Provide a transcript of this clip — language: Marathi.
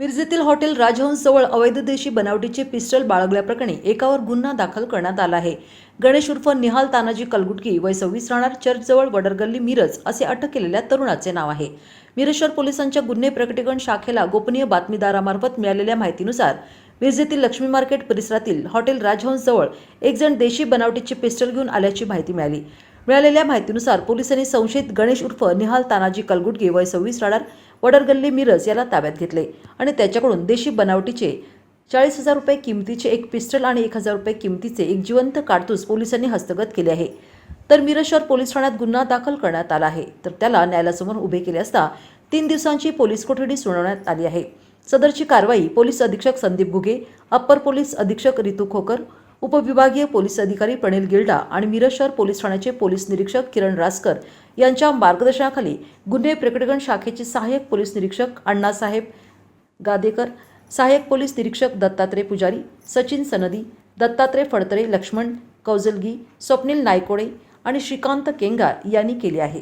मिरजेतील हॉटेल राजहंसजवळ अवैध देशी बनावटीचे पिस्टल बाळगल्याप्रकरणी एकावर गुन्हा दाखल करण्यात आला आहे. गणेश उर्फ निहाल तानाजी कलगुटकी वय सव्वीस राहणार चर्चजवळ वडरगल्ली मिरज असे अटक केलेल्या तरुणाचे नाव आहे. मिरज पोलिसांच्या गुन्हे प्रकटीकरण शाखेला गोपनीय बातमीदारामार्फत मिळालेल्या माहितीनुसार मिरजेतील लक्ष्मी मार्केट परिसरातील हॉटेल राजहंसजवळ एक जण देशी बनावटीचे पिस्टल घेऊन आल्याची माहिती मिळाली. मिळालेल्या माहितीनुसार पोलिसांनी संशयित गणेश उर्फ निहाल तानाजी कलगुटगे वय सव्वीस राहणार वडरगल्ली मिरज याला ताब्यात घेतले आणि त्याच्याकडून देशी बनावटीचे चाळीस हजार रुपये किमतीचे एक पिस्टल आणि एक हजार रुपये किमतीचे एक जिवंत काडतूस पोलिसांनी हस्तगत केले आहे. तर मिरज शहर पोलीस ठाण्यात गुन्हा दाखल करण्यात आला आहे. तर त्याला न्यायालयासमोर उभे केले असता तीन दिवसांची पोलीस कोठडी सुनावण्यात आली आहे. सदरची कारवाई पोलीस अधीक्षक संदीप घुगे अप्पर पोलीस अधीक्षक रितू खोकर उपविभागीय पोलीस अधिकारी प्रणिल गिल्डा आणि मिरज शहर पोलीस ठाण्याचे पोलीस निरीक्षक किरण रासकर यांच्या मार्गदर्शनाखाली गुन्हे प्रकटीकरण शाखेचे सहाय्यक पोलीस निरीक्षक अण्णासाहेब गादेकर सहाय्यक पोलीस निरीक्षक दत्तात्रय पुजारी सचिन सनदी दत्तात्रय फडतरे लक्ष्मण कौजलगी स्वप्नील नायकोडे आणि श्रीकांत केंगार यांनी केले आहे.